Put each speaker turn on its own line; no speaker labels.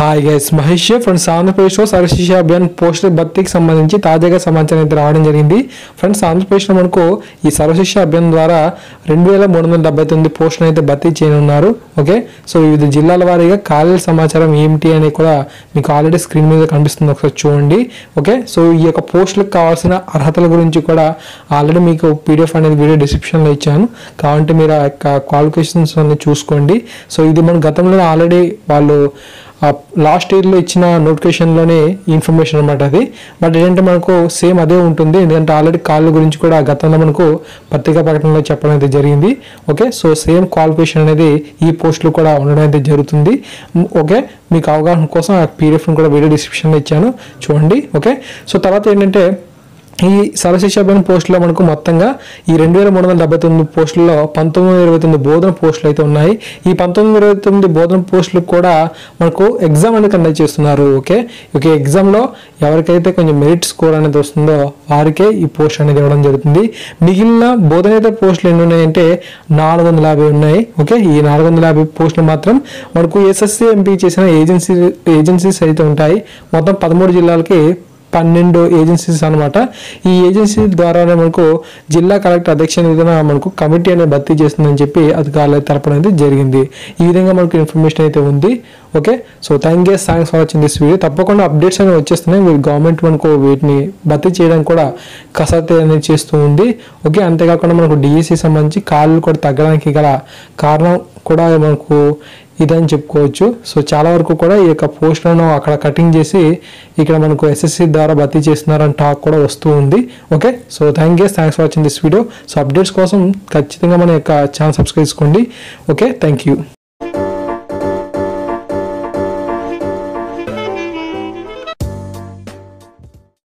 Hi guys Mahesh friends ఆంధ్రప్రదేశ్లో సర్వశిక్ష అభియాన్ పోస్టుల భర్తీకి సంబంధించి తాజాగా సమాచారం అయితే రావడం జరిగింది. ఫ్రెండ్స్ ఆంధ్రప్రదేశ్లో మనకు ఈ సర్వశిక్ష అభియాన్ ద్వారా రెండు వేల మూడు వందల డెబ్బై తొమ్మిది పోస్టులు అయితే భర్తీ చేయనున్నారు ఓకే సో వివిధ జిల్లాల వారీగా ఖాళీల సమాచారం ఏమిటి అని కూడా మీకు ఆల్రెడీ స్క్రీన్ మీద కనిపిస్తుంది ఒకసారి చూడండి ఓకే సో ఈ యొక్క పోస్టులకు కావాల్సిన అర్హతల గురించి కూడా ఆల్రెడీ మీకు పీడిఎఫ్ అనేది వీడియో డిస్క్రిప్షన్లో ఇచ్చాను కాబట్టి మీరు ఆ యొక్క క్వాలిఫికేషన్స్ అన్ని చూసుకోండి సో ఇది మన గతంలో ఆల్రెడీ వాళ్ళు లాస్ట్ ఇయర్లో ఇచ్చిన నోటిఫికేషన్లోనే ఇన్ఫర్మేషన్ అనమాట అది. బట్ ఏంటంటే మనకు సేమ్ అదే ఉంటుంది. ఎందుకంటే ఆల్రెడీ కాళ్ళ గురించి కూడా గతంలో మనకు పత్రికా ప్రకటనలో చెప్పడం అయితే జరిగింది. ఓకే సో సేమ్ క్వాలిఫికేషన్ అనేది ఈ పోస్టులు కూడా ఉండడం అయితే జరుగుతుంది. ఓకే మీకు అవగాహన కోసం ఆ పీడిఎఫ్ని కూడా వీడియో డిస్క్రిప్షన్లో ఇచ్చాను. చూడండి. ఓకే సో తర్వాత ఏంటంటే ఈ సర్వశిక్ష అభియాన్ పోస్టులో మనకు మొత్తంగా ఈ రెండు వేల మూడు వందల డెబ్బై తొమ్మిది పోస్టుల్లో పంతొమ్మిది వందల ఇరవై తొమ్మిది బోధన పోస్టులు అయితే ఉన్నాయి. ఈ పంతొమ్మిది వందల ఇరవై తొమ్మిది బోధన పోస్టులకు కూడా మనకు ఎగ్జామ్ అనేది కండక్ట్ చేస్తున్నారు ఓకే? ఓకే ఎగ్జామ్లో ఎవరికైతే కొంచెం మెరిట్ స్కోర్ అనేది వస్తుందో వారికే ఈ పోస్ట్ అనేది ఇవ్వడం జరుగుతుంది. మిగిలిన బోధనేతర పోస్టులు ఎన్ని ఉన్నాయంటే నాలుగు వందల యాభై ఉన్నాయి ఓకే? ఈ నాలుగు వందల యాభై పోస్టులు మాత్రం మనకు ఎస్ఎస్సీ ఎంపీ చేసిన ఏజెన్సీ ఏజెన్సీస్ అయితే ఉంటాయి. మొత్తం పదమూడు జిల్లాలకి పన్నెండు ఏజెన్సీస్ అనమాట ఈ ఏజెన్సీ ద్వారానే మనకు జిల్లా కలెక్టర్ అధ్యక్ష నిధిన మనకు కమిటీ అనేది భర్తీ చేస్తుందని చెప్పి అధికారులు తెలపడం అయితే జరిగింది. ఈ విధంగా మనకు ఇన్ఫర్మేషన్ అయితే ఉంది. Okay? So thank you thanks for watching this video. తప్పకుండా అప్డేట్స్ అనేవి వచ్చేస్తున్నాయి. మీరు గవర్నమెంట్ మనకు వీటిని భర్తీ చేయడానికి కూడా కసరత్తు అనేది చేస్తూ ఉంది. ఓకే? అంతేకాకుండా మనకు డిఎస్సి సంబంధించి కాళ్ళు కూడా తగ్గడానికి గల కారణం కూడా మనకు ఇదని చెప్పుకోవచ్చు. సో చాలా వరకు కూడా ఈ యొక్క పోస్టులను అక్కడ కటింగ్ చేసి ఇక్కడ మనకు ఎస్ఎస్సి ద్వారా భర్తీ చేస్తున్నారని టాక్ కూడా వస్తూ ఉంది. Okay? So thank you thanks for watching this video so updates కోసం ఖచ్చితంగా మన యొక్క ఛానల్ సబ్స్క్రైబ్ చేసుకోండి. ఓకే? Thank you